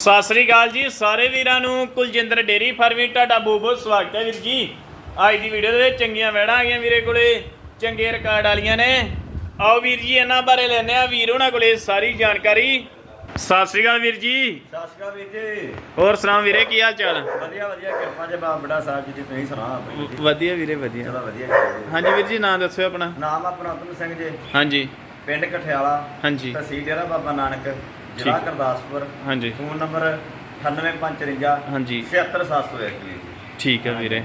ਸਤਿ ਸ੍ਰੀ ਅਕਾਲ ਜੀ ਸਾਰੇ ਵੀਰਾਂ ਨੂੰ ਕੁਲਜਿੰਦਰ ਡੇਰੀ ਫਾਰਮਿੰਗ ਤੁਹਾਡਾ ਬਹੁਤ ਬਹੁਤ ਸਵਾਗਤ ਹੈ ਵੀਰ ਜੀ। ਅੱਜ ਦੀ ਵੀਡੀਓ ਦੇ ਵਿੱਚ ਚੰਗੀਆਂ ਵੈੜਾਂ ਆ ਗਈਆਂ ਵੀਰੇ ਕੋਲੇ ਚੰਗੇ ਰਿਕਾਰਡ ਵਾਲੀਆਂ ਨੇ। ਆਓ ਵੀਰ ਜੀ ਇਹਨਾਂ ਬਾਰੇ ਲੈਣੇ ਆ ਵੀਰ ਉਹਨਾਂ ਕੋਲੇ ਸਾਰੀ ਜਾਣਕਾਰੀ। ਸਤਿ ਸ੍ਰੀ ਅਕਾਲ ਵੀਰ ਜੀ। ਸਤਿ ਸ਼੍ਰੀ ਅਕਾਲ ਵੀਰ ਜੀ। ਹੋਰ ਸੁਣਾਓ ਵੀਰੇ ਕੀ ਹਾਲ ਚਾਲ? ਵਧੀਆ ਵਧੀਆ ਕਿਰਪਾ ਜੇ ਬਾਬਾ ਬੜਾ ਸਾਹਿਬ ਜੀ ਦੀ ਤੁਸੀਂ ਸੁਣਾ ਆਪਣੀ ਜੀ। ਵਧੀਆ ਵੀਰੇ ਵਧੀਆ। ਚਲੋ ਵਧੀਆ ਹਾਂਜੀ ਵੀਰ ਜੀ ਨਾਮ ਦੱਸਿਓ ਆਪਣਾ। ਨਾਮ ਆਪਣਾ ਉਤਮ ਸਿੰਘ ਜੀ। ਹਾਂਜੀ। ਪਿੰਡ ਕਠਿਆਲਾ। ਹਾਂਜੀ। ਤਹਿਸੀਲ ਡੇਰਾ ਬਾਬਾ ਨਾਨਕ। ਜ਼ਿਲ੍ਹਾ। ਗੁਰਦਾਸਪੁਰ ਹਾਂਜੀ। ਫੋਨ ਨੰਬਰ 9855 ਹਾਂਜੀ। 76701 ਜੀ। ਠੀਕ ਹੈ ਵੀਰੇ।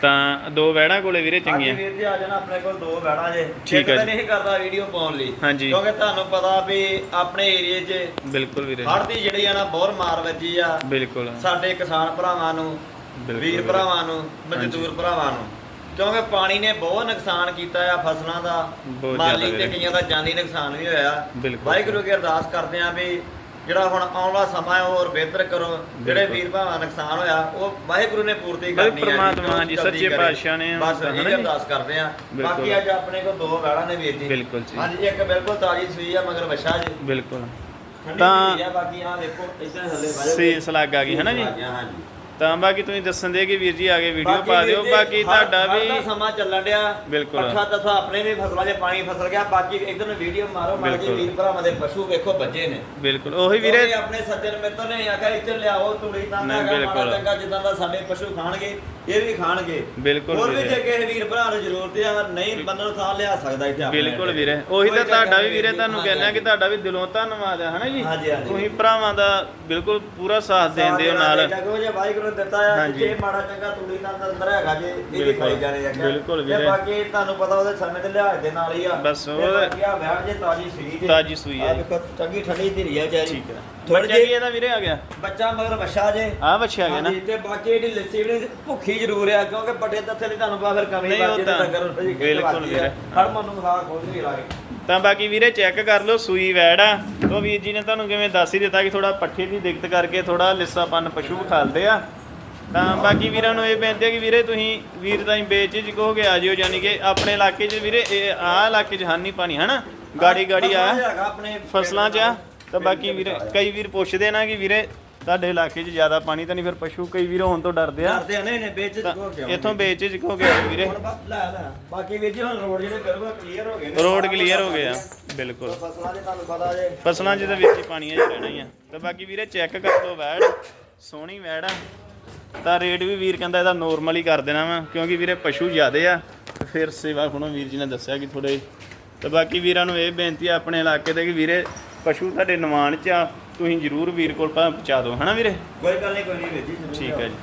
ਤਾਂ ਦੋ ਵੈੜਾਂ ਕੋਲੇ ਵੀਰੇ ਚੰਗੀਆਂ। ਵੀਰ ਜੀ ਆ ਜਾਣਾ ਆਪਣੇ ਕੋਲ ਦੋ ਬੈੜਾ ਜੇ। ਠੀਕ ਹੈ। ਨਹੀਂ ਕਰਦਾ ਵੀਡੀਓ ਪਾਉਣ ਲਈ ਹਾਂਜੀ। ਕਿਉਂਕਿ ਤੁਹਾਨੂੰ ਪਤਾ ਵੀ ਆਪਣੇ ਏਰੀਏ 'ਚ ਬਿਲਕੁਲ ਵੀਰੇ। ਹੜ੍ਹ ਦੀ ਜਿਹੜੀ ਆ ਨਾ ਬਹੁਤ ਮਾਰ ਵੱਜੀ ਆ। ਬਿਲਕੁਲ। ਸਾਡੇ ਕਿਸਾਨ ਭਰਾਵਾਂ ਨੂੰ ਵੀਰੇ। ਭਰਾਵਾਂ ਨੂੰ ਮਜ਼ਦੂਰ ਭਰਾਵਾਂ ਨੂੰ। ਕਿਉਂਕਿ ਪਾਣੀ ਨੇ ਬਹੁਤ ਨੁਕਸਾਨ ਕੀਤਾ ਆ ਫਸਲਾਂ ਦਾ ਬਹੁਤ ਮਾਲੀ ਜ਼ਿਆਦਾ ਤੇ। ਕਈਆਂ ਦਾ ਜਾਨੀ ਨੁਕਸਾਨ ਵੀ ਹੋਇਆ ਬਿਲਕੁਲ। ਵਾਹਿਗੁਰੂ ਅੱਗੇ ਅਰਦਾਸ ਕਰਦੇ ਆ ਵੀ ਜਿਹੜਾ ਹੁਣ ਆਉਣ ਵਾਲਾ ਸਮਾਂ ਹੈ ਉਹ ਹੋਰ ਬਿਹਤਰ ਕਰੋ ਜਿਹੜੇ ਬਿਲਕੁਲ। ਵੀਰ ਭਰਾਵਾਂ ਦਾ ਨੁਕਸਾਨ ਹੋਇਆ ਉਹ ਵਾਹਿਗੁਰੂ ਨੇ ਪੂਰਤੀ ਕਰਨੀ ਹੈ ਪ੍ਰਮਾਤਮਾ ਜੀ, ਸੱਚੇ। ਪਾਤਸ਼ਾਹ ਨੇ ਬਸ ਹਨਾ ਇਹ? ਅਰਦਾਸ ਕਰਦੇ ਆ ਬਿਲਕੁਲ। ਬਾਕੀ ਅੱਜ ਆਪਣੇ ਕੋਲ ਦੋ ਵੈੜਾਂ ਨੇ ਵੀਰ ਜੀ ਬਿਲਕੁਲ ਜੀ। ਹਾਂਜੀ ਇੱਕ ਬਿਲਕੁਲ ਤਾਜੀ ਸੂਈ ਆ ਮਗਰ ਵਛਾ ਜੀ ਬਿਲਕੁਲ ਠੰਡੀ ਤਾਂ- ਸੂਈ ਆ ਬਾਕੀ ਆ ਦੇਖੋ ਇੱਧਰ ਥੱਲੇ ਬਾਜੋ ਸੀਸ ਲੱਗ ਆ ਗਈ ਹੈ ਨਾ ਜੀ ਹਾਂਜੀ ਤਾਂ ਬਾਕੀ ਤੁਸੀਂ ਦੱਸਣ ਦੇ ਕਿ ਵੀਰ ਜੀ ਆਗੇ ਵੀਡੀਓ ਪਾ ਦਿਓ ਬਾਕੀ ਤੁਹਾਡਾ ਦਾ ਵੀ ਸਮਾਂ ਚੱਲਣ ਡਿਆ ਬਿਲਕੁਲ। ਪੱਠਾ ਤਥਾ ਆਪਣੇ ਵੀ ਫਸਲਾਂ 'ਚ ਪਾਣੀ ਫਸਲ ਗਿਆ ਬਾਕੀ ਇਧਰ ਨੂੰ ਵੀਡੀਓ ਮਾਰੋ ਮਾਰ ਕੇ। ਵੀਰ ਭਰਾਵਾਂ ਦੇ ਪਸ਼ੂ ਵੇਖੋ ਬੱਜੇ ਨੇ ਬਿਲਕੁਲ ਉਹੀ ਵੀਰੇ ਆਪਣੇ ਸੱਜਣ ਮਿੱਤਰ ਨੇ ਆਖਿਆ ਇੱਥੇ ਲਿਆਓ ਤੂੜੀ ਤਾਂ ਹੈਗਾ ਮਾੜਾ ਬਿਲਕੁਲ। ਚੰਗਾ ਜਿੱਦਾਂ ਦਾ ਸਾਡੇ ਪਸ਼ੂ ਖਾਣਗੇ ਇਹ ਵੀ ਖਾਣਗੇ ਬਿਲਕੁਲ ਹੋਰ ਵੀ। ਜੇ ਕਿਸੇ ਵੀਰ ਭਰਾ ਨੂੰ ਜ਼ਰੂਰਤ ਆ ਨਹੀਂ ਬੰਦਨ ਨੂੰ ਥਾਂ ਲਿਆ ਸਕਦਾ ਇੱਥੇ ਆਪਣੇ ਬਿਲਕੁਲ। ਵੀਰੇ ਉਹੀ ਤਾਂ ਤੁਹਾਡਾ ਵੀ ਵੀਰੇ ਤੁਹਾਨੂੰ ਕਹਿੰਦਾ ਕਿ ਤੁਹਾਡਾ ਵੀ ਦਿਲੋਂ ਧੰਨਵਾਦ ਹੈ ਹਨਾ ਜੀ। ਤੁਸੀਂ ਭਰਾਵਾਂ ਦਾ ਬਿਲਕੁਲ ਪੂਰਾ ਸਾਥ ਦੇਂਦੇ ਹੋ ਨਾਲ ਵਾਹਿਗੁਰੂ ਨੇ ਦਿੱਤਾ ਆ ਹਾਂਜੀ। ਜੇ ਮਾੜਾ ਚੰਗਾ ਤੂੜੀ ਤਾਂ ਅੰਦਰ ਹੈਗਾ ਜੇ ਇਹ ਵੀ ਬਿਲਕੁਲ। ਖਾਈ ਜਾਣੇ ਆ ਬਿਲਕੁਲ ਤੇ ਵੀਰੇ। ਬਾਕੀ ਤੁਹਾਨੂੰ ਪਤਾ ਉਹਦੇ ਸਮੇਂ ਤੇ ਲਿਹਾਜ਼ ਦੇ ਨਾਲ ਹੀ ਆ ਬਸ ਤੇ ਉਹ- ਬਾਕੀ ਆ ਵਿਆਹ ਜੇ ਤਾਜੀ ਸੂਈ ਜੇ ਤਾਜ਼ੀ ਸੂਈ ਹੈ ਆ ਜੀ। ਦੇਖੋ ਚੰਗੀ ਠੰਡੀ ਧੀਰੀ ਆ ਵਿਚਾਰੀ ਠੀਕ ਹੈ ਥੋੜੀ ਬੱਚਾ ਕੀ ਜਿਹੀ ਇਹਦਾ ਵੀਰੇ ਆ ਗਿਆ ਬੱਚਾ ਮਗਰ ਵਛਾ ਜੇ ਆ ਬੱਚਾ ਗਿਆ ਨਾ ਹਾਂਜੀ, ਤੇ ਬਾਕੀ ਇਹਦੀ ਲੱਸੀ ਵੀ ਭੁੱਖੀ ਜ਼ਰੂਰ ਆ ਕਿਉਂਕਿ ਪੱਟੇ ਤੱਥੇ ਨਹੀਂ ਤੁਹਾਨੂੰ ਫਿਰ ਕਮੀ ਨਹੀਂ, ਉਹ ਬਾਕੀ ਤਾਂ ਡੰਗਰ ਨੂੰ ਬਿਲਕੁਲ ਵੀਰੇ। ਹੜ ਮਨ ਨੂੰ ਖਾ ਖੋਲ ਨਹੀਂ ਲਾਗੇ ਤਾਂ ਬਾਕੀ ਵੀਰੇ ਚੈੱਕ ਕਰ ਲਓ ਸੂਈ ਵੈੜ ਆ। ਉਹ ਵੀਰ ਜੀ ਨੇ ਤੁਹਾਨੂੰ ਕਿਵੇਂ ਦੱਸ ਹੀ ਦਿੱਤਾ ਕਿ ਥੋੜਾ ਪੱਠੇ ਦੀ ਦਿੱਕਤ ਕਰਕੇ ਥੋੜਾ ਲਿੱਸਾਪਨ ਪਸ਼ੂ ਖਾਲਦੇ ਆ। ਤਾਂ ਬਾਕੀ ਵੀਰਾਂ ਨੂੰ ਇਹ ਬੇਨਤੀ ਹੈ ਕਿ ਵੀਰੇ ਤੁਸੀਂ ਵੀਰ ਤਾਂ ਹੀ ਵੇਚ ਚ ਕਹੋ ਕੇ ਆ ਜਿਓ ਯਾਨੀ ਕਿ ਆਪਣੇ ਇਲਾਕੇ 'ਚ ਵੀਰੇ ਇਹ ਆਹ ਇਲਾਕੇ 'ਚ ਹਾਨੀ ਪਾਣੀ ਹਨਾ? ਗਾੜੀ ਗਾੜੀ ਆ। ਫਸਲਾਂ 'ਚ ਆ। ਤਾਂ ਬਾਕੀ ਵੀਰੇ ਕਈ ਵੀਰ ਪੁੱਛਦੇ ਨਾ ਕਿ ਵੀਰੇ ਤੁਹਾਡੇ ਇਲਾਕੇ 'ਚ ਜ਼ਿਆਦਾ ਪਾਣੀ ਤਾਂ ਨਹੀਂ ਫਿਰ ਪਸ਼ੂ ਕਈ ਵੀਰ ਹੋਣ ਤੋਂ ਡਰਦੇ ਆ। ਡਰਦੇ ਆ ਨਹੀਂ ਨਹੀਂ ਵੇਚ ਤਾਂ ਚੁੱਕੋ ਕਿਉਂ ਇੱਥੋਂ ਵੇਚ ਚ ਕਹੋ ਕੇ ਆ ਜਿਓ ਵੀਰੇ। ਹੁਣ ਬਸ ਲੈ ਲੈ। ਬਾਕੀ ਵੀਰ ਜੀ ਹੁਣ ਰੋਡ ਜਿਹੜੇ ਬਿਲਕੁਲ ਕਲੀਅਰ ਹੋ ਗਏ ਨੇ। ਰੋਡ ਕਲੀਅਰ ਹੋ ਗਏ ਆ ਬਿਲਕੁਲ। ਫਸਲਾਂ 'ਚ ਤੁਹਾਨੂੰ ਪਤਾ ਜੇ। ਫਸਲਾਂ 'ਚ ਤਾਂ ਵਿੱਚ ਹੀ ਪਾਣੀ ਆ ਹੀ ਰਹਿਣਾ ਹੀ ਆ। ਤੇ ਬਾਕੀ ਵੀਰੇ ਚੈੱਕ ਕਰ ਲਓ ਵੈੜ। ਸੋਹਣੀ ਵੈੜ ਆ। ਤਾਂ ਰੇਟ ਵੀ ਵੀਰ ਕਹਿੰਦਾ ਇਹਦਾ ਨੋਰਮਲ ਹੀ ਕਰ ਦੇਣਾ ਵਾ ਕਿਉਂਕਿ ਵੀਰੇ ਪਸ਼ੂ ਜ਼ਿਆਦੇ ਆ। ਤੇ ਫਿਰ ਸੇਵਾ ਹੁਣ ਵੀਰ ਜੀ ਨੇ ਦੱਸਿਆ ਕਿ ਥੋੜੇ ਤੇ ਬਾਕੀ ਵੀਰਾਂ ਨੂੰ ਇਹ ਬੇਨਤੀ ਆ ਆਪਣੇ ਇਲਾਕੇ ਦੇ ਕਿ ਵੀਰੇ ਪਸ਼ੂ ਤੁਹਾਡੇ ਨਿਵਾਣ 'ਚ ਆ। ਤੁਸੀਂ ਜ਼ਰੂਰ ਵੀਰ ਕੋਲ ਪਹੁੰਚਾ ਦਿਓ ਹਨਾ ਵੀਰੇ ਕੋਈ ਗੱਲ ਨਹੀਂ ਕੋਈ ਨਹੀਂ ਵੀਰ ਜੀ ਜ਼ਰੂਰ ਠੀਕ। ਹੈ ਜੀ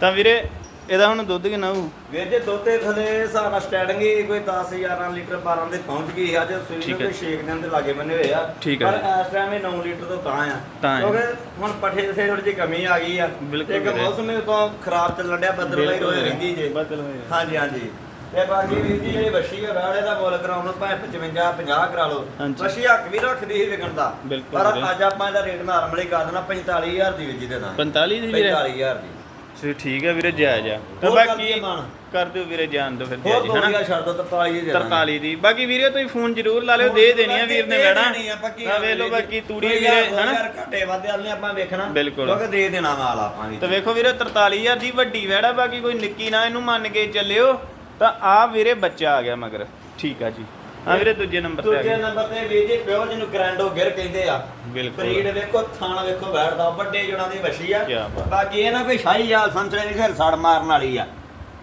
ਤਾਂ ਵੀਰੇ ਇਹਦਾ ਹੁਣ ਦੁੱਧ ਕਿੰਨਾ ਹੋਊ ਵੀਰ ਜੀ ਦੋਤੇ ਥਲੇ ਨਾਲ ਸਟੈਂਡਿੰਗ ਹੀ ਕੋਈ 10 11 ਲੀਟਰ 12 ਦੇ ਪਹੁੰਚ ਗਈ ਅੱਜ ਸੂਈ। ਤੇ ਛੇਕ ਦਿਨ ਦੇ ਲਾਗੇ ਬੰਨੇ ਹੋਏ ਆ ਪਰ ਇਸ ਟਾਈਮ ਇਹ 9 ਲੀਟਰ ਤੋਂ ਤਾਂ ਆ। ਕਿਉਂਕਿ ਹੁਣ ਪੱਠੇ ਦੇ ਥੋੜੀ ਜਿਹੀ ਕਮੀ ਆ ਗਈ ਆ ਇੱਕ। ਮੌਸਮ ਤੋਂ ਖਰਾਬ ਚੱਲਣ ਡਿਆ ਬੱਦਲ ਰੋਏ ਰਹਿੰਦੀ ਜੇ ਬਦਲ। ਹਾਂਜੀ ਹਾਂਜੀ ਤੇ ਬਾਕੀ ਵੀਰ ਜੀ ਜਿਹੜੀ ਵੱਛੀ ਆ ਵਾਲੇ ਦਾ ਮੁੱਲ ਕਰਾਉਣ ਨੂੰ ਭਾਵੇਂ 55 50 ਕਰਾ ਲਓ। ਹਾਂਜੀ। ਵੱਛੀ ਹੱਕ ਵੀ ਰੱਖਦੀ ਸੀ ਵਿਕਣ ਦਾ। ਬਿਲਕੁਲ ਪਰ ਵੀਰੇ। ਅੱਜ ਆਪਾਂ ਇਹਦਾ ਰੇਟ ਨਾਰਮਲੀ ਕਰ ਦੇਣਾ 45000 ਦੀ ਵੀਰ ਜੀ ਦੇ ਨਾਲ 45 ਦੀ ਵੀਰੇ? 45000 ਦੀ। ਚਲੋ ਠੀਕ ਹੈ ਵੀਰੇ ਜਾਇਜ਼ ਆ। ਤੇ ਹੋਰ ਕਰ ਬਾਕੀ ਦਈਏ ਮਾਣ? ਕਰ ਦਿਓ ਵੀਰੇ ਜਾਣ ਦਿਓ ਫਿਰ ਹੋਰ ਜਾਇਜ਼ ਦੋ ਹਨਾ? ਹਜ਼ਾਰ ਛੱਡ ਦੋ 43 ਦੇ ਦੇਣਾ 43 ਦੀ। ਬਾਕੀ ਵੀਰੇ ਤੁਸੀਂ ਫੋਨ ਜ਼ਰੂਰ ਲਾ ਲਿਓ ਦੇ ਦੇਣੀ ਆ ਵੀਰ ਨੇ ਮੈਡਮ। ਤਾਂ ਵੇਖ ਲਓ ਬਾਕੀ ਤੂੜੀ ਵੀਰੇ ਹਨਾ? ਘਾਟੇ ਵਾਧੇ ਵਾਲੇ ਆਪਾਂ ਵੇਖਣਾ। ਬਿਲਕੁਲ। ਕਿਉਂਕਿ ਦੇ ਦੇਣਾ ਮਾਲ ਆਪਾਂ ਵੀ। ਤੇ ਵੇਖੋ ਵੀਰੇ 43000 ਦੀ ਵੱਡੀ ਵੈੜਾ ਬਾਕੀ ਕੋਈ ਨਿੱਕੀ ਨਾ ਇਹਨੂੰ ਮੰਨ ਕੇ ਚੱਲਿਓ। ਤਾਂ ਆ ਵੀਰੇ ਬੱਚਾ ਆ ਗਿਆ ਮਗਰ ਠੀਕ ਆ ਜੀ ਆ ਵੀਰੇ ਦੂਜੇ ਨੰਬਰ ਤੇ ਆ ਦੂਜੇ ਗਿਆ ਨੰਬਰ ਤੇ ਵੀਰ ਜੀ ਪਿਓ ਜਿਹਨੂੰ ਗ੍ਰੈਂਡੋ ਗਿਰ ਕਹਿੰਦੇ ਆ ਬਿਲਕੁਲ। ਬਰੀਡ ਵੇਖੋ ਥਾਣ ਵੇਖੋ ਬੈਠਦਾ ਵੱਡੇ ਜੁਣਾ ਦੀ ਵਛੀ ਆ ਕਿਆ ਬਾਤ। ਬਾਕੀ ਇਹ ਨਾ ਕੋਈ ਸ਼ਾਹੀ ਆ ਸੰਤਰੇ ਦੀ ਸਿਰ ਸੜ ਮਾਰਨ ਵਾਲੀ ਆ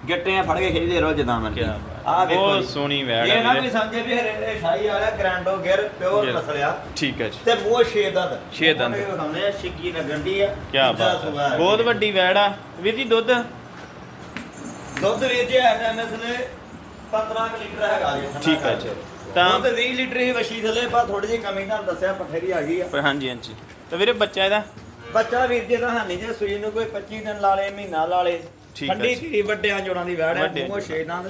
ਗਿੱਟੇ ਫੜ ਕੇ ਖਿੱਚਦੇ ਰਹੋ ਜਦਾਂ ਮਰਜ਼ੀ ਕਿਆ ਬਾਤ। ਆ ਵੇਖੋ ਬਹੁਤ ਜੀ। ਸੋਹਣੀ ਵੈੜ ਆ ਇਹ ਨਾ ਵੀਰੇ। ਵੀ ਸਮਝੇ ਵੀ ਇਹ ਇਹ ਸ਼ਾਹੀ ਵਾਲਾ ਗ੍ਰੈਂਡੋ ਗਿਰ ਪਿਓਰ ਗਿਰ। ਨਸਲ ਆ ਠੀਕ ਹੈ ਜੀ ਤੇ ਮੂੰਹ ਛੇ ਦੰਦ ਛੇ ਦੰਦ। ਉਹਨੇ ਵਿਖਾਉਂਦੇ ਆ ਛਿੱਗੀ ਲੱਗਣ ਦੀ ਆ ਕੀ ਦੂਜਾ ਬਾਤ ਸੂਆ ਹੈ ਹੈ। ਬਹੁਤ ਵੱਡੀ ਵੈੜ ਆ ਵੀਰ ਜੀ ਦੁੱਧ ਦੁੱਧ ਵੀਰ ਜੀ ਟਾਈਮ ਇਸਲੇ 15 ਕੁ ਲੀਟਰ ਹੈਗਾ ਜੀ ਠੀਕ ਹੈ ਕਰਕੇ। ਤਾਂ- ਦੁੱਧ 20 ਲੀਟਰ ਹੀ ਵਸ਼ੀ ਥੱਲੇ ਪਰ ਥੋੜੀ ਜਿਹੀ ਕਮੀ ਤੁਹਾਨੂੰ ਦੱਸਿਆ ਪੱਠੇ ਦੀ ਆ ਗਈ ਆ। ਪਰ ਹਾਂਜੀ ਹਾਂਜੀ। ਤਾਂ ਵੀਰੇ ਬੱਚਾ ਇਹਦਾ? ਬੱਚਾ ਵੀਰ ਜੀ ਦਾ ਹਾਨੀ ਜੇ ਸੂਈ ਨੂੰ ਕੋਈ 25 ਦਿਨ ਲਾ ਲੇ ਮਹੀਨਾ ਲਾ ਲੇ। ਠੀਕ ਹੈ ਠੰਡੀ ਜੀ। ਧੀਰੀ ਵੱਡਿਆਂ ਜੋੜਾਂ ਦੀ ਵੈੜ ਹੈ ਵੱਡੇ ਮੂੰਹੋਂ ਛੇ ਦੰਦ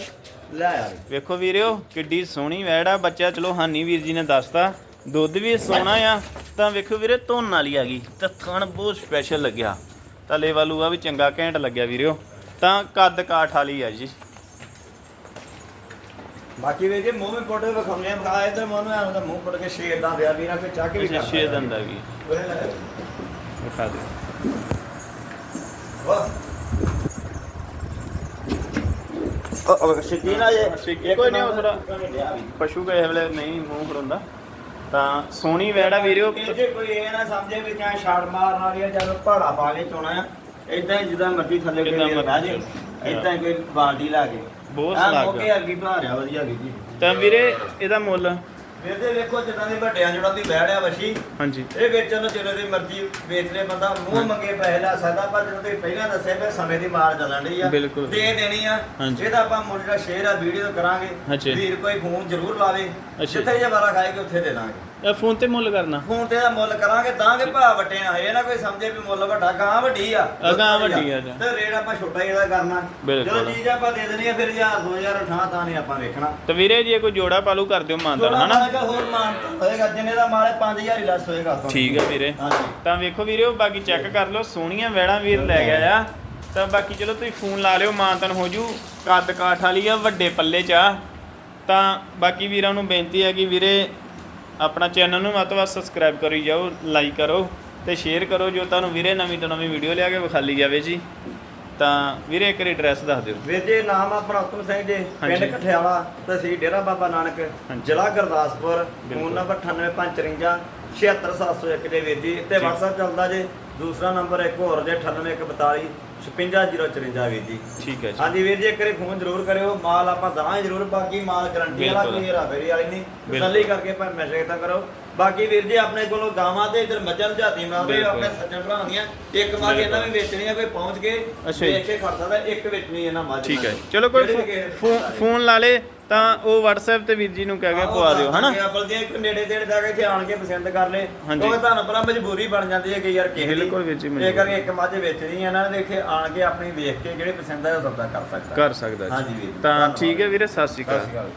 ਲੈ ਆ। ਵੀ। ਵੇਖੋ ਵੀਰਿਓ ਕਿੱਡੀ ਸੋਹਣੀ ਵੈੜ ਆ। ਬੱਚਾ ਚਲੋ ਹਾਨੀ ਵੀਰ ਜੀ ਨੇ ਦੱਸਤਾ। ਦੁੱਧ ਵੀ ਸੋਹਣਾ ਆ। ਤਾਂ ਵੇਖੋ ਵੀਰੇ ਵਾਲੀ ਆ ਗਈ। ਤਾਂ ਥਣ ਬਹੁਤ ਸਪੈਸ਼ਲ ਲੱਗਿਆ। ਤਾਂ ਲੇਵਾ ਲੂਆ ਵੀ ਚੰਗਾ ਘੈਂਟ ਲੱਗਿਆ ਵੀਰਿਓ ਤਾਂ ਕੱਦ ਕਾਠ ਵਾਲੀ ਆ ਜੀ। ਬਾਕੀ ਵੀਰ ਜੀ ਮੂੰਹ ਵਿੱਚ ਕੇ ਵਿਖਾਉਂਦੇ ਆ ਖਾ ਇਧਰ ਮੂੰਹ ਨੂੰ ਐਂ ਮੂੰਹ ਪੁੱਟ ਕੇ ਛੇ ਦੰਦ ਆ ਵੀਰਾਂ ਕੋਈ ਚੱਕ ਵੀ ਅੱਛਾ ਕਰਦਾ ਛੇ ਦੰਦ ਆ ਲੈ। ਵਿਖਾ ਦਿਓ। ਵਾਹ। ਉਹ ਸਿੱਧੀ ਨਾ ਜੇ ਕੋਈ ਨਹੀਂ, ਥੋੜ੍ਹਾ- ਪਸ਼ੂ ਕਹੇ ਵੇਲੇ ਨਹੀਂ ਮੂੰਹ ਫੜਾਉਂਦਾ। ਤਾਂ ਸੋਹਣੀ ਵੈੜਾ ਜੇ ਕੋਈ ਇਹ ਨਾ ਸਮਝੇ ਵੀ ਜਾਂ ਛਾੜ ਮਾਰਨ ਵਾਲੀ ਆ ਜਾਂ ਪਹਾੜਾ ਪਾ ਕੇ ਚੋਣਾ ਆ ਇਦਾਂ ਜਿੱਦਾਂ ਮਰਜ਼ੀ ਥੱਲੇ ਕੋਈ ਜਿੱਦਾਂ ਬਹਿ ਜੇ ਮਰਜ਼ੀ। ਇਦਾਂ ਕੋਈ ਬਾਲਟੀ ਲਾ ਕੇ। ਬਹੁਤ ਆਹ ਸਲਾਹ ਮੌਕੇ ਅੱਗੀ ਭਾਰਿਆ ਵਧੀਆ ਵੀ ਜੀ। ਤਾਂ ਵੀਰੇ ਇਹਦਾ ਮੁੱਲ? ਫਿਰ ਤੇ ਵੇਖੋ ਜਿੱਦਾਂ ਦੇ ਵੱਡਿਆਂ ਜੁੜਾਂ ਦੀ ਬਹਿੜਿਆ ਵਸ਼ੀ ਹਾਂਜੀ। ਇਹ ਵੇਚਣ ਨੂੰ ਜਦੋਂ ਦੀ ਮਰਜ਼ੀ ਵੇਚ ਲੈ ਬੰਦਾ ਮੂੰਹ ਮੰਗੇ ਪੈਸੇ ਲੈ ਸਕਦਾ ਪਰ ਜਦੋਂ ਤੁਸੀਂ ਪਹਿਲਾਂ ਦੱਸਿਆ ਵੀ ਸਮੇਂ ਦੀ ਮਾਰ ਚੱਲਣ ਡਈ ਆ। ਬਿਲਕੁਲ। ਦੇ ਦੇਣੀ ਆ। ਹਾਂਜੀ। ਇਹਦਾ ਆਪਾਂ ਮੁੱਲ ਜਿਹੜਾ ਸ਼ੇਅਰ ਆ ਵੀਡੀਓ ਕਰਾਂਗੇ। ਅੱਛਾ। ਵੀਰ ਕੋਈ ਫੋਨ ਜ਼ਰੂਰ ਲਾਵੇ। ਅੱਛਾ। ਜਿੱਥੇ ਜੇ ਵਾਰਾ ਖਾਏਗੇ ਉੱਥੇ ਦੇ ਦਾਂਗੇ। ਫੋਨ ਤੇ ਮੁੱਲ ਕਰਨਾ। ਫੋਨ ਤੇ ਦਾ ਮੁੱਲ ਕਰਾਂਗੇ ਤਾਂ ਕਿ ਭਾ ਵੱਟੇ ਨਾ ਇਹ ਨਾ ਕੋਈ ਸਮਝੇ ਵੀ ਮੁੱਲ ਵੱਡਾ ਗਾਂ ਵੱਡੀ ਆ। ਗਾਂ ਵੱਡੀ ਆ। ਤੇ ਰੇਟ ਆਪਾਂ ਛੋਟਾ ਹੀ ਇਹਦਾ ਕਰਨਾ। ਜਦੋਂ ਚੀਜ਼ ਆਪਾਂ ਦੇ ਦੇਣੀ ਆ ਫਿਰ 1000 2000 ਉਠਾ ਤਾਂ ਨਹੀਂ ਆਪਾਂ ਵੇਖਣਾ। ਤਾਂ ਵੀਰੇ ਜੇ ਕੋਈ ਜੋੜਾ ਪਾਲੂ ਕਰ ਦਿਓ ਮਾਨਦਾਰ ਹਨਾ? ਹੋਰ ਮਾਨ ਹੋਏਗਾ। ਜਿੰਨੇ ਦਾ ਮਾਲ 5000 ਹੀ ਲੈਸ ਹੋਏਗਾ। ਠੀਕ ਆ ਵੀਰੇ। ਤਾਂ ਵੇਖੋ ਵੀਰੇ ਬਾਕੀ ਚੈੱਕ ਕਰ ਲਓ ਸੋਹਣੀਆਂ ਵੈੜਾਂ ਵੀਰ ਲੈ ਗਿਆ ਆ। ਤਾਂ ਬਾਕੀ ਚਲੋ ਤੁਸੀਂ ਫੋਨ ਲਾ ਲਿਓ ਮਾਨਤਨ ਹੋ ਜੂ। ਕੱਦ ਕਾਠ ਵਾਲੀ ਆ ਵੱਡੇ ਪੱਲੇ ਚ ਆ। ਤਾਂ ਬਾਕੀ ਵੀਰਾਂ ਨੂੰ ਬੇਨਤੀ ਹੈ ਕਿ ਵੀਰੇ ਆਪਣਾ ਚੈਨਲ ਨੂੰ ਵੱਧ ਤੋਂ ਵੱਧ ਸਬਸਕ੍ਰਾਈਬ ਕਰੀ ਜਾਓ ਲਾਈਕ ਕਰੋ ਤੇ ਸ਼ੇਅਰ ਕਰੋ ਜੋ ਤੁਹਾਨੂੰ ਵੀਰੇ ਨਵੀਂ ਤੋਂ ਨਵੀਂ ਵੀਡੀਓ ਲਿਆ ਕੇ ਵਿਖਾਲੀ ਜਾਵੇ ਜੀ ਤਾਂ ਵੀਰੇ ਇੱਕ ਐਡਰੈਸ ਦੱਸ ਦਿਓ ਵੀਰ ਜੀ ਨਾਮ ਆਪਣਾ ਉਤਮ ਸਿੰਘ ਜੀ ਹਾਂਜੀ। ਪਿੰਡ ਕਠਿਆਲਾ ਤਹਿਸੀਲ ਡੇਰਾ ਬਾਬਾ ਨਾਨਕ ਹਾਂਜੀ। ਜ਼ਿਲ੍ਹਾ ਗੁਰਦਾਸਪੁਰ ਬਿਲਕੁਲ। ਫੋਨ ਨੰਬਰ 98553 76701 ਦੇ ਵੀਰ ਜੀ ਤੇ। WhatsApp ਚੱਲਦਾ ਜੇ ਦੂਸਰਾ ਨੰਬਰ ਇੱਕ ਹੋਰ ਜੇ 98142 56054 ਵੀਰ ਜੀ ਠੀਕ ਹੈ ਜੀ ਹਾਂਜੀ ਵੀਰ ਜੀ ਇੱਕ ਵਾਰੀ ਫੋਨ ਜ਼ਰੂਰ ਕਰਿਓ ਮਾਲ ਆਪਾਂ ਦਵਾਂਗੇ ਜ਼ਰੂਰ ਬਾਕੀ ਮਾਲ ਗਰੰਟੀ ਵਾਲਾ। ਕੋਈ ਹੈਰਾਫੇਰੀ ਵਾਲੀ ਨਹੀਂ। ਤਸੱਲੀ ਕਰਕੇ ਭਾਵੇਂ ਮੈਸੇਜ ਤਾਂ ਕਰੋ ਬਾਕੀ ਵੀਰ ਜੀ ਆਪਣੇ ਕੋਲੋਂ ਗਾਵਾਂ ਤੇ ਇਧਰ ਮੱਝਾਂ ਨੂੰ ਝਾਤੀ ਮਾਰਦੇ ਬਿਲਕੁਲ। ਆਪਣੇ ਸੱਜਣ ਭਰਾ ਦੀਆਂ ਇੱਕ ਮੱਝ ਇਹਨਾਂ ਵੀ ਵੇਚਣੀ ਆ ਕੋਈ ਪਹੁੰਚ ਕੇ। ਵੇਚ ਕੇ ਖੜ ਸਕਦਾ ਇੱਕ ਵੇਚਣੀ ਇਹਨਾਂ ਮੱਝ ਠੀਕ ਹੈ। ਚਲੋ ਕੋਈ ਨੇ ਫੋਨ ਲਾ ਲੇ ਤਾਂ ਉਹ WhatsApp ਤੇ ਵੀਰ ਜੀ ਨੂੰ ਕਹਿ ਕੇ ਪਵਾ ਦਿਓ ਹਨਾ ਅੱਗੇ ਬਲਦੀ ਇੱਕ ਨੇੜੇ ਤੇੜੇ ਦਾ ਕੇ ਆਣ ਕੇ ਪਸੰਦ ਕਰ ਲੇ। ਕਿਉਂਕਿ ਤੁਹਾਨੂੰ ਪਤਾ ਮਜਬੂਰੀ ਬਣ ਜਾਂਦੀ ਹੈ ਕਿ ਯਾਰ ਕਿਸੇ ਦੀ ਬਿਲਕੁਲ ਵਿੱਚ ਹੀ ਇਹ। ਕਰਕੇ ਇੱਕ ਮੱਝ ਵੇਚਣੀ ਹੈ ਇਹਨਾਂ ਨੇ ਇੱਥੇ ਆਣ ਕੇ ਆਪਣੀ ਵੇਖ ਕੇ ਜਿਹੜੇ ਪਸੰਦ ਆ ਉਹ ਸੌਦਾ ਕਰ ਸਕਦਾ ਕਰ ਸਕਦਾ ਹਾਂਜੀ ਜੀ ਵੀਰ। ਤਾਂ। ਠੀਕ ਹੈ ਵੀਰੇ ਸਤਿ ਸ਼੍ਰੀ ਸਤਿ ਅਕਾਲ ਸ਼੍ਰੀ ਅਕਾਲ